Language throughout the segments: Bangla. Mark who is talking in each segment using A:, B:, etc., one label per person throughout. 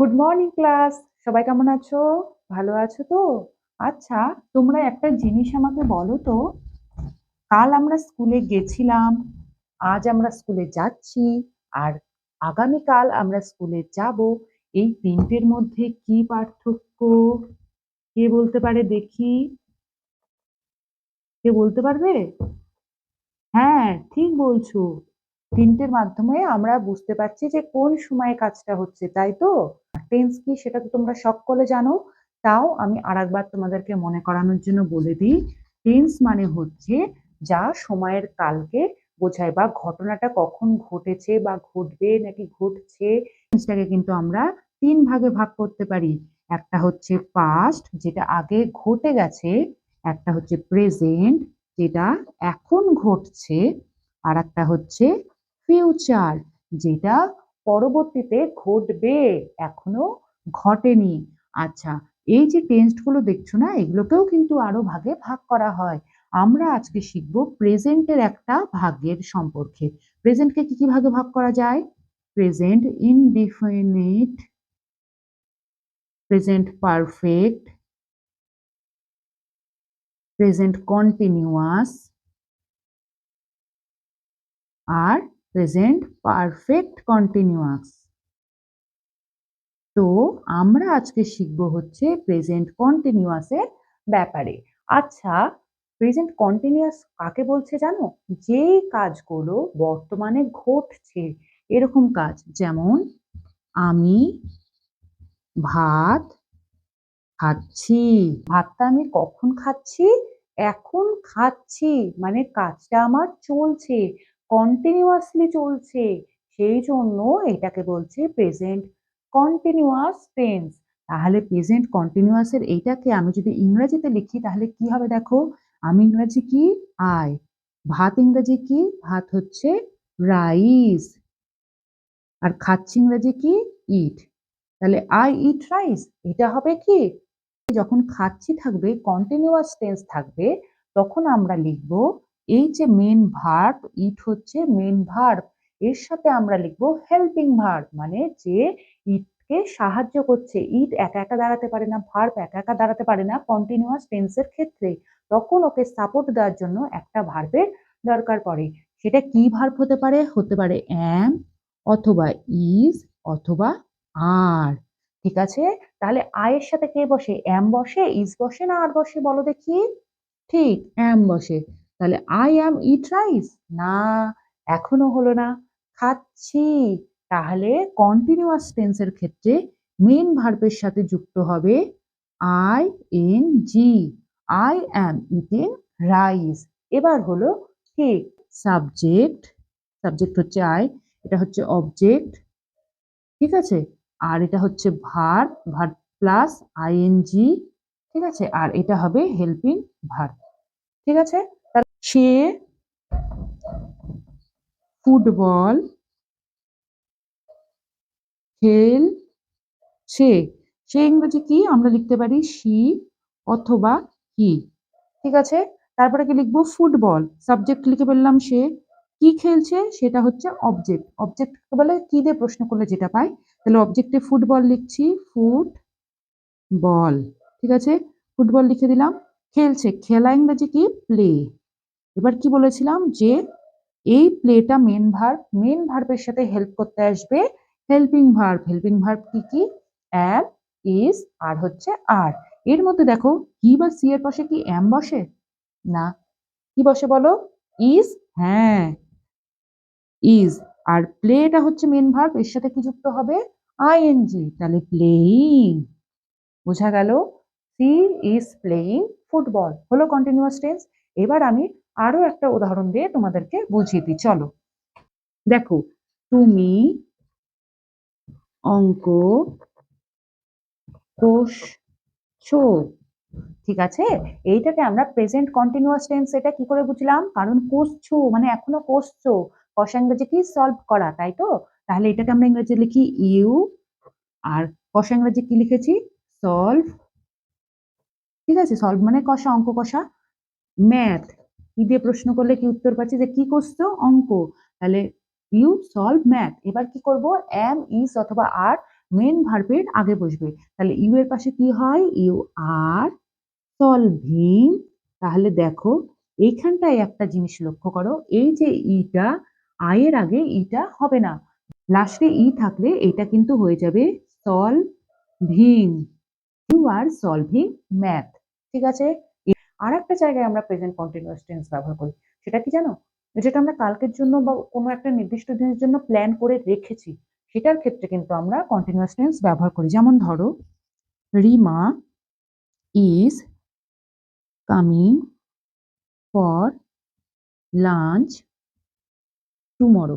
A: গুড মর্নিং ক্লাস সবাই কেমন আছো? ভালো আছো তো? আচ্ছা তোমরা একটা জিনিস আমাকে বলো তো। কাল আমরা স্কুলে গেছিলাম, আজ আমরা স্কুলে যাচ্ছি, আর আগামীকাল আমরা স্কুলে যাব। এই তিনটের মধ্যে কি পার্থক্য? কে বলতে পারে দেখি? কে বলতে পারবে? হ্যাঁ ঠিক বলছো। তিনটের মাধ্যমে আমরা বুঝতে পারছি যে কোন সময়ে কাজটা হচ্ছে, তাই তো? টেন্স কি সেটা তো তোমরা সকলে জানো, তাও আমি আরেকবার তোমাদেরকে মনে করানোর জন্য বলে দিই। টেন্স মানে হচ্ছে যা সময়ের কালকে বোঝায় বা ঘটনাটা কখন ঘটেছে বা ঘটবে নাকি ঘটছে টেন্সটাকে কিন্তু আমরা তিন ভাগে ভাগ করতে পারি। একটা হচ্ছে পাস্ট যেটা আগে ঘটে গেছে, একটা হচ্ছে প্রেজেন্ট যেটা এখন ঘটছে আর একটা হচ্ছে ফিউচার যেটা পরবর্তীতে ঘটবে, এখনও ঘটেনি। আচ্ছা এই যে টেন্সগুলো দেখছ না, এগুলোকেও কিন্তু আরও ভাগে ভাগ করা হয়। আমরা আজকে শিখব প্রেজেন্টের একটা ভাগের সম্পর্কে। প্রেজেন্টকে কি কি ভাগে ভাগ করা যায়? Present indefinite present perfect present continuous আর প্রেজেন্ট পারফেক্ট কন্টিনিউয়াস তো আমরা আজকে শিখব হচ্ছে প্রেজেন্ট কন্টিনিউয়াসের ব্যাপারে। আচ্ছা প্রেজেন্ট কন্টিনিউয়াস কাকে বলছে জানো? যে কাজগুলো বর্তমানে ঘটছে, এরকম কাজ। যেমন, আমি ভাত খাচ্ছি। ভাতটা আমি কখন খাচ্ছি? এখন খাচ্ছি। মানে কাজটা আমার চলছে। কন্টিনিউয়াসলি চলছে, সেই জন্য এটাকে বলছে প্রেজেন্ট কন্টিনিউয়াস টেন্স তাহলে প্রেজেন্ট কন্টিনিউয়াসের এইটাকে আমি যদি ইংরেজিতে লিখি, তাহলে কি হবে দেখো? আমি ইংরেজি কি? আই ভাত ইংরেজি কি? ভাত হচ্ছে রাইস আর খাচ্ছি ইংরেজি কি? ইট তাহলে আই ইট রাইস এটা হবে কি? যখন খাচ্ছি থাকবে কন্টিনিউয়াস টেন্স থাকবে, তখন আমরা লিখব এই যে মেন ভার্ব ইট হচ্ছে মেন ভার্ব এর সাথে আমরা লিখব হেল্পিং ভার্ব মানে যে ইটকে সাহায্য করছে। ইট একা একা দাঁড়াতে পারে না ভার্ব একা একা দাঁড়াতে পারে না কন্টিনিউয়াস টেন্সের ক্ষেত্রে। তখন ওকে সাপোর্ট দেওয়ার জন্য একটা ভার্বের দরকার পড়ে। সেটা কি ভার্ব হতে পারে? হতে পারে অ্যাম অথবা ইজ অথবা আর ঠিক আছে? তাহলে আয়ের সাথে কে বসে? অ্যাম বসে ইজ বসে না আর বসে বলো দেখি। ঠিক অ্যাম বসে। তাহলে আই অ্যাম ইট রাইস না, এখনও হলো না, খাচ্ছি। তাহলে কন্টিনিউয়াস টেন্সের ক্ষেত্রে মেন ভার্বের সাথে যুক্ত হবে I N G I am eating rice এবার হলো ঠিক সাবজেক্ট সাবজেক্ট হচ্ছে আই এটা হচ্ছে অবজেক্ট ঠিক আছে? আর এটা হচ্ছে ভার ভার প্লাস আইএনজি ঠিক আছে? আর এটা হবে হেল্পিং ভার ঠিক আছে? সে ফুটবল খেলছে। সে ইংরেজি কি? আমরা লিখতে পারি সি অথবা কি ঠিক আছে? তারপরে কি লিখব? ফুটবল। সাবজেক্ট লিখে ফেললাম সে। কি খেলছে? সেটা হচ্ছে অবজেক্ট। অবজেক্ট বলে? কি দিয়ে প্রশ্ন করলে যেটা পাই তাহলে অবজেক্টে ফুটবল লিখছি। ফুট বল ঠিক আছে? ফুটবল লিখে দিলাম। খেলছে। খেলা ইংরেজি কি? প্লে। এবার কি বলেছিলাম যে, এই প্লেটা মেন ভার্ব মেন ভার্বের সাথে হেল্প করতে আসবে। হেল্পিং ভার্ব হেল্পিং ভার্ব কি কি? অ্যাম ইজ আর হচ্ছে আর এর মধ্যে দেখো কি বা সি এর পাশে কি অ্যাম বসে? না। কি বসে বলো? ইজ হ্যাঁ। ইজ আর প্লেটা হচ্ছে মেন ভার্ব এর সাথে কি যুক্ত হবে? আইএনজি তাহলে প্লেইং বোঝা গেল? সি ইজ প্লেইং ফুটবল হলো কন্টিনিউয়াস টেন্স এবার আমি আরও একটা উদাহরণ দিয়ে তোমাদেরকে বুঝিয়ে দিই, চলো। দেখো, তুমি অঙ্ক কোষছো ঠিক আছে? এইটাকে আমরা প্রেজেন্ট কন্টিনিউয়াস টেন্স এটা কি করে বুঝলাম? কারণ কোষছো মানে এখনও কোষছো কষা ইংরেজি কি? সলভ করা, তাই তো? তাহলে এটাকে আমরা ইংরেজি লিখি ইউ আর কষা ইংরেজি কি লিখেছি? সলভ ঠিক আছে? সলভ মানে কষা, অঙ্ক কষা। ম্যাথ কি দিয়ে প্রশ্ন করলে কি উত্তর পাচ্ছি? যে কি করছ? অঙ্ক। তাহলে ইউ সলভ ম্যাথ এবার কি করব? এম ইস অথবা আর মেন ভার্বের আগে বসবে। তাহলে ইউ এর পাশে কি হয়? ইউ আর সলভিং তাহলে দেখো, এইখানটায় একটা জিনিস লক্ষ্য করো। এই যে ইটা আয়ের আগে ইটা হবে না। লাস্টে ই থাকলে এটা কিন্তু হয়ে যাবে solving you are solving math ঠিক আছে? আর একটা জায়গায় আমরা প্রেজেন্ট কন্টিনিউয়াস টেন্স ব্যবহার করি। সেটা কি জানো? যেটা আমরা কালকের জন্য বা কোনো একটা নির্দিষ্ট দিনের জন্য প্ল্যান করে রেখেছি, সেটার ক্ষেত্রে কিন্তু আমরা কন্টিনিউয়াস টেন্স ব্যবহার করি। যেমন ধরো, Rima is coming for lunch tomorrow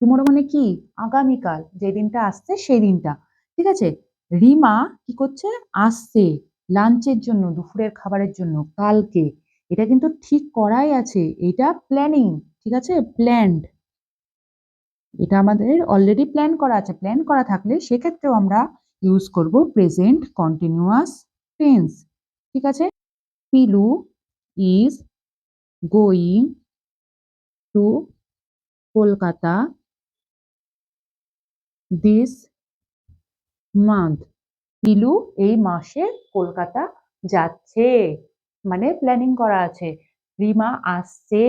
A: tomorrow মানে কি? আগামীকাল, যে দিনটা আসছে সেই দিনটা। ঠিক আছে? রিমা কি করছে? আসছে। লাঞ্চের জন্য, দুপুরের খাবারের জন্য, কালকে। এটা কিন্তু ঠিক করাই আছে। এটা প্ল্যানিং ঠিক আছে? প্ল্যান্ড এটা আমাদের অলরেডি প্ল্যান করা আছে। প্ল্যান করা থাকলে সেক্ষেত্রেও আমরা ইউজ করব প্রেজেন্ট কন্টিনিউয়াস টেন্স ঠিক আছে? Pilu is going to Kolkata this month Pilu এই মাসে কলকাতা যাচ্ছে। মানে প্ল্যানিং করা আছে। রিমা আসছে,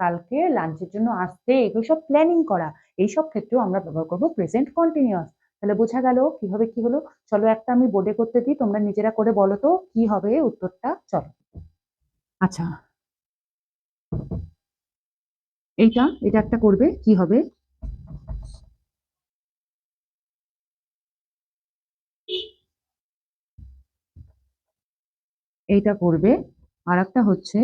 A: কালকে লাঞ্চের জন্য আসছে। এগুলো সব প্ল্যানিং করা। এইসব ক্ষেত্রেও আমরা ব্যবহার করব প্রেজেন্ট কন্টিনিউয়াস তাহলে বোঝা গেল কীভাবে কি হলো। চলো একটা আমি বোর্ডে করতে দিই, তোমরা নিজেরা করে বলো তো কি হবে উত্তরটা। চলো। আচ্ছা। এইটা, এটা একটা করবে, কি হবে? এইটা করবে। আর একটা হচ্ছে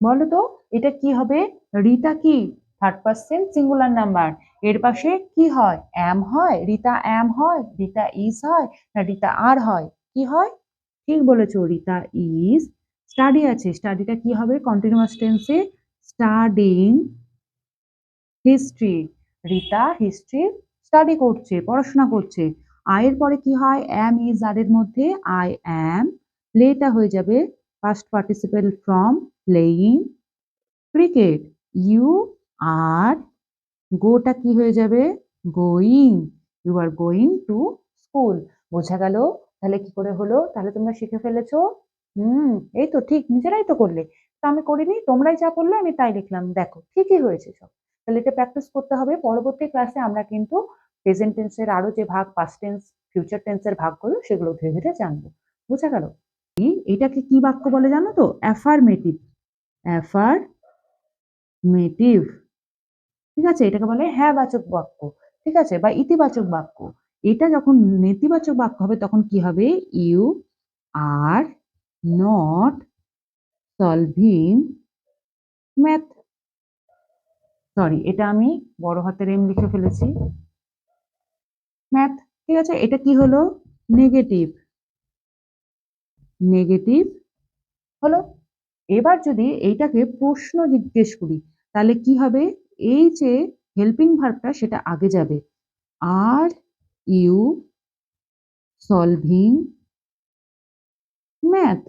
A: বলো তো, এটা কি হবে? রিতা কি? থার্ড পার্সন সিঙ্গুলার নাম্বার এর পাশে কি হয়? অ্যাম হয়? রিতা অ্যাম হয়? রিতা ইজ হয়? না, রিতা আর হয়? কি হয়? ঠিক বলেছ, রিতা ইজ স্টাডি আছে। স্টাডিটা কি হবে? কন্টিনিউয়াস টেন্সে studying history Rita history study করছে, পড়াশোনা করছে। আয়ের পরে কি হয়? অ্যাম ইজ আর এর মধ্যে আই অ্যাম প্লেটা হয়ে যাবে first participle from playing cricket you are গোটা কি হয়ে যাবে? Going you are going to school বোঝা গেল? তাহলে কি করে হলো? তাহলে তোমরা শিখে ফেলেছো? হুম, এই তো ঠিক, নিজেরাই তো করলে। তো আমি করিনি, তোমরাই যা করলে আমি তাই লিখলাম। দেখো, ঠিকই হয়েছে সব। তাহলে এটা প্র্যাকটিস করতে হবে। পরবর্তী ক্লাসে আমরা কিন্তু প্রেজেন্ট টেন্সের আরও যে ভাগ পাস্ট টেন্স ফিউচার টেন্সের ভাগগুলো সেগুলো ধীরে ধীরে জানব। বোঝা গেল? এটাকে কি বাক্য বলে জানো তো? অ্যাফার্মেটিভ অ্যাফার্মেটিভ ঠিক আছে? এটাকে বলে হ্যাঁ বাচক বাক্য। ঠিক আছে? বা ইতিবাচক বাক্য। এটা যখন নেতিবাচক বাক্য হবে, তখন কি হবে? You are not solving math sorry এটা আমি বড় হাতের এম লিখে ফেলেছি। ম্যাথ ঠিক আছে? এটা কি হলো? নেগেটিভ নেগেটিভ হলো? এবার যদি এইটাকে প্রশ্ন জিজ্ঞেস করি, তাহলে কি হবে? এই যে হেল্পিং ভার্বটা সেটা আগে যাবে। আর ইউ সলভিং ম্যাথ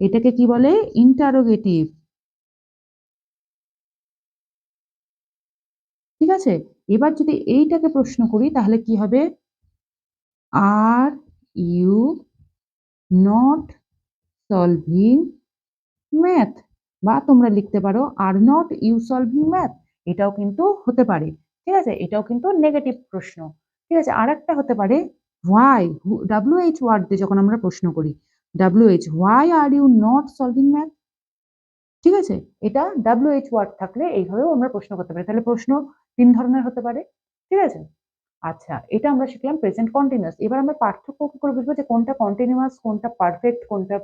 A: এটাকে কি বলে? ইন্টারোগেটিভ ঠিক আছে? এবার যদি এইটাকে প্রশ্ন করি, তাহলে কি হবে? Are you not solving math. বা তোমরা লিখতে পারো, are not you solving math. এটাও কিন্তু হতে পারে। ঠিক আছে? এটাও কিন্তু নেগেটিভ প্রশ্ন। ঠিক আছে? আর একটা হতে পারে হোয়াই ডাব্লিউ এইচ ওয়ার্ড দিয়ে যখন আমরা প্রশ্ন করি W H why are you not solving math ঠিক আছে? এটা ডাব্লিউ এইচ ওয়ার্ড থাকলে এইভাবেও আমরা প্রশ্ন করতে পারি। তাহলে প্রশ্ন তিন ধরনের হতে পারে, ঠিক আছে? আচ্ছা এটা আমরা শিখলাম প্রেজেন্ট কন্টিনিউয়াস এবার আমরা পার্থক্য করে বুঝব যে কোনটা কন্টিনিউয়াস কোনটা পারফেক্ট কোনটা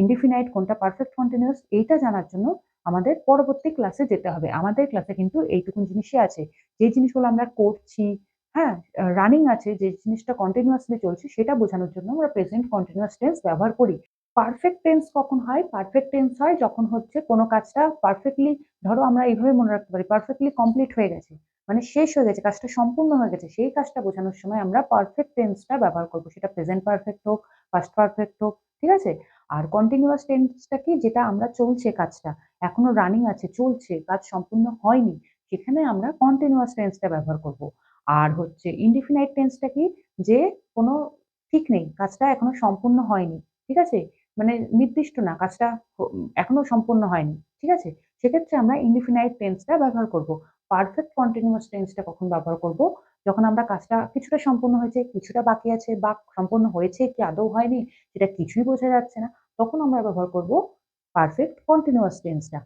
A: ইনডিফিনাইট কোনটা পারফেক্ট কন্টিনিউয়াস এইটা জানার জন্য আমাদের পরবর্তী ক্লাসে যেতে হবে। আমাদের ক্লাসে কিন্তু এইটুকুন জিনিসই আছে। যে জিনিসগুলো আমরা করছি হ্যাঁ রানিং আছে, যে জিনিসটা কন্টিনিউয়াসলি চলছে, সেটা বোঝানোর জন্য আমরা প্রেজেন্ট কন্টিনিউয়াস টেন্স ব্যবহার করি। পারফেক্ট টেন্স কখন হয় পারফেক্ট টেন্স হয় যখন হচ্ছে কোনো কাজটা পারফেক্টলি ধরো আমরা এইভাবে মনে রাখতে পারি পারফেক্টলি কমপ্লিট হয়ে গেছে মানে শেষ হয়ে গেছে কাজটা সম্পূর্ণ হয়ে গেছে সেই কাজটা বোঝানোর সময় আমরা পারফেক্ট টেন্সটা ব্যবহার করব সেটা প্রেজেন্ট পারফেক্ট হোক পাস্ট পারফেক্ট হোক ঠিক আছে আর কন্টিনিউয়াস টেন্সটা কি যেটা আমরা চলছে কাজটা এখনও রানিং আছে, চলছে, কাজ সম্পূর্ণ হয়নি, সেখানে আমরা কন্টিনিউয়াস টেন্সটা ব্যবহার করব। আর হচ্ছে ইনডিফিনাইট টেন্সটা কি? যে কোনো ঠিক নেই, কাজটা এখনও সম্পূর্ণ হয়নি। ঠিক আছে? মানে নির্দিষ্ট না, কাজটা এখনও সম্পূর্ণ হয়নি। ঠিক আছে? সেক্ষেত্রে আমরা ইনডিফিনাইট টেন্সটা ব্যবহার করব। পারফেক্ট কন্টিনিউয়াস টেন্সটা কখন ব্যবহার করব? যখন আমরা কাজটা কিছুটা সম্পূর্ণ হয়েছে, কিছুটা বাকি আছে বা সম্পূর্ণ হয়েছে কি আদৌ হয়নি সেটা কিছুই বোঝা যাচ্ছে না। তখন আমরা ব্যবহার করব পারফেক্ট কন্টিনিউয়াস টেন্সটা।